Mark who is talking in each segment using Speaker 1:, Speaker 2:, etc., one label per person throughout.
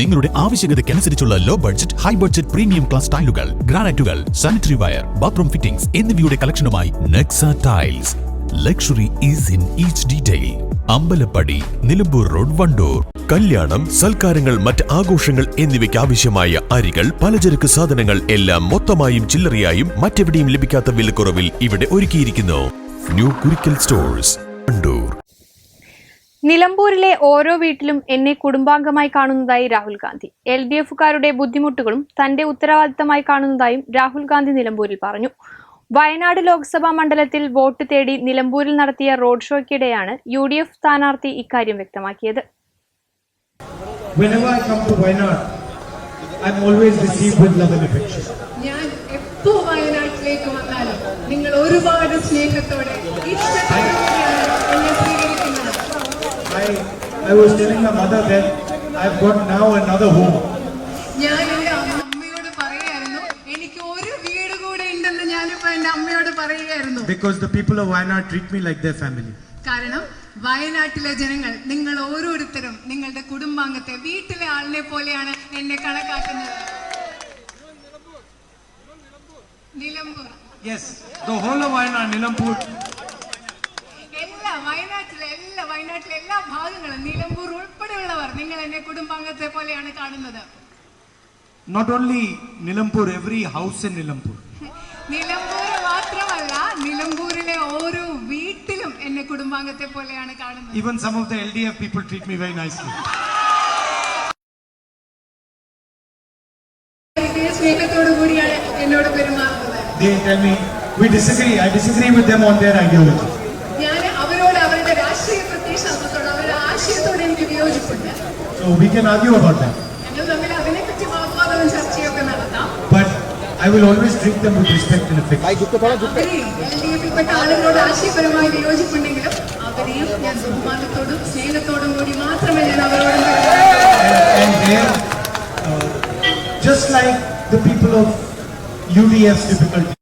Speaker 1: നിങ്ങളുടെ ആവശ്യകതയ്ക്കനുസരിച്ചുള്ള low budget high budget premium class ടൈലുകൾ ഗ്രാനൈറ്റുകൾ സാനിറ്ററി വയർ ബാത്റൂം ഫിറ്റിംഗ്സ് എന്നിവയുടെ കളക്ഷനുമായി Nexa tiles luxury is in each detail Ambalappadi Nilambur road Wandoor.
Speaker 2: കല്യാണം സൽക്കാരങ്ങൾ മറ്റ് ആഘോഷങ്ങൾ എന്നിവയ്ക്ക് ആവശ്യമായ അരികൾ പലചരക്ക് സാധനങ്ങൾ എല്ലാം മൊത്തമായും ചില്ലറയായും മറ്റെവിടെയും ലഭിക്കാത്ത വിലക്കുറവിൽ ഇവിടെ ഒരുക്കിയിരിക്കുന്നു. ന്യൂ കുരിക്കൽ സ്റ്റോഴ്സ്
Speaker 3: നിലമ്പൂരിലെ ഓരോ വീട്ടിലും എന്നെ കുടുംബാംഗമായി കാണുന്നതായി രാഹുൽ ഗാന്ധി. എൽ ഡി എഫുകാരുടെ ബുദ്ധിമുട്ടുകളും തന്റെ ഉത്തരവാദിത്തമായി കാണുന്നതായും രാഹുൽ ഗാന്ധി നിലമ്പൂരിൽ പറഞ്ഞു. വയനാട് ലോക്സഭാ മണ്ഡലത്തിൽ വോട്ട് തേടി നിലമ്പൂരിൽ നടത്തിയ റോഡ് ഷോയ്ക്കിടെയാണ് യു ഡി എഫ് സ്ഥാനാർത്ഥി ഇക്കാര്യം വ്യക്തമാക്കിയത്.
Speaker 4: Whenever I come to Wayanad, I'm always received with love and affection.
Speaker 5: ഞാൻ എപ്പോ വയനാട്ടിലേക്ക് വന്നാലും നിങ്ങൾ ഒരുപാട് സ്നേഹത്തോടെ
Speaker 4: I, I was telling the mother that I've got now another home.
Speaker 5: ഞാൻ അമ്മയോട് എനിക്ക് ഒരു വീട് കൂടെ ഉണ്ടെന്ന് ഞാനിപ്പോ അമ്മയോട് പറയുകയായിരുന്നു
Speaker 4: Because the people of Wayanad treat me like their family.
Speaker 5: കാരണം വയനാട്ടിലെ ജനങ്ങൾ നിങ്ങൾ ഓരോരുത്തരും നിങ്ങളുടെ കുടുംബാംഗത്തെ വീട്ടിലെ ആളിനെ പോലെയാണ് എന്നെ കണക്കാക്കുന്നത് Nilambur
Speaker 4: Yes, the whole of Wayanad, Nilampur,
Speaker 5: എല്ലാ വയനാട്ടിലെ എല്ലാ വയനാട്ടിലെ എല്ലാ ഭാഗങ്ങളും നിലമ്പൂർ ഉൾപ്പെടെയുള്ളവർ നിങ്ങൾ എന്നെ കുടുംബാംഗത്തെ പോലെയാണ് കാണുന്നത്
Speaker 4: not only Nilampur, every house in Nilampur.
Speaker 5: Nilambur മാത്രമല്ല നിലമ്പൂരിലെ ഓരോ വീട്ടിലും എന്നെ കുടുംബാംഗത്തെ പോലെയാണ് കാണുന്നത്
Speaker 4: Even some of the LDF people treat me very nicely.
Speaker 5: വലിയ സ്നേഹത്തോടു കൂടിയാണ് എന്നോട് പെരുമാറുന്നത്
Speaker 4: They tell me, we disagree, I disagree with them on their ideology.
Speaker 5: ആശയത്തോട് എനിക്ക് വിയോജിപ്പുണ്ട്
Speaker 4: So we can argue about that.
Speaker 5: ഞങ്ങൾ തമ്മിൽ അതിനെപ്പറ്റി വാഗ്വാദവും ചർച്ചയൊക്കെ നടത്താം
Speaker 4: But I will always treat them with respect and affection.
Speaker 5: അവരെയും എൽ ഡി എഫിൽപ്പെട്ട ആളുകളോട് ആശയപരമായി വിയോജിപ്പുണ്ടെങ്കിലും അവരെയും ഞാൻ ബഹുമാനത്തോടും സ്നേഹത്തോടും കൂടി മാത്രമേ ഞാൻ അവരോട് പെരുമാറുകയുള്ളൂ.
Speaker 4: And there, uh, just like the people of UDF's difficulties,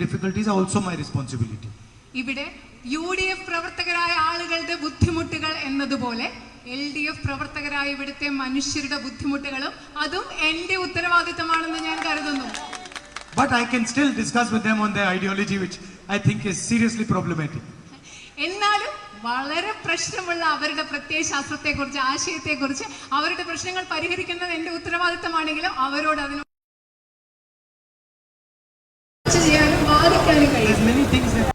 Speaker 4: difficulties are also my responsibility.
Speaker 5: ഇവിടെ U D F പ്രവർത്തകരായ ആളുകളുടെ ബുദ്ധിമുട്ടുകൾ എന്നതുപോലെ എൽ ഡി എഫ് പ്രവർത്തകരായ ഇവിടുത്തെ മനുഷ്യരുടെ ബുദ്ധിമുട്ടുകളും അതും എന്റെ ഉത്തരവാദിത്തമാണെന്ന് ഞാൻ കരുതുന്നു
Speaker 4: But I can still discuss with them on their ideology, which I think is seriously problematic.
Speaker 5: എന്നാലും വളരെ പ്രശ്നമുള്ള അവരുടെ പ്രത്യയശാസ്ത്രത്തെക്കുറിച്ച് ആശയത്തെക്കുറിച്ച് അവരുടെ പ്രശ്നങ്ങൾ പരിഹരിക്കുന്നത് എന്റെ ഉത്തരവാദിത്തമാണെങ്കിലും അവരോട് അതിന് ചെയ്യാനും ബാധിക്കാനും കഴിയും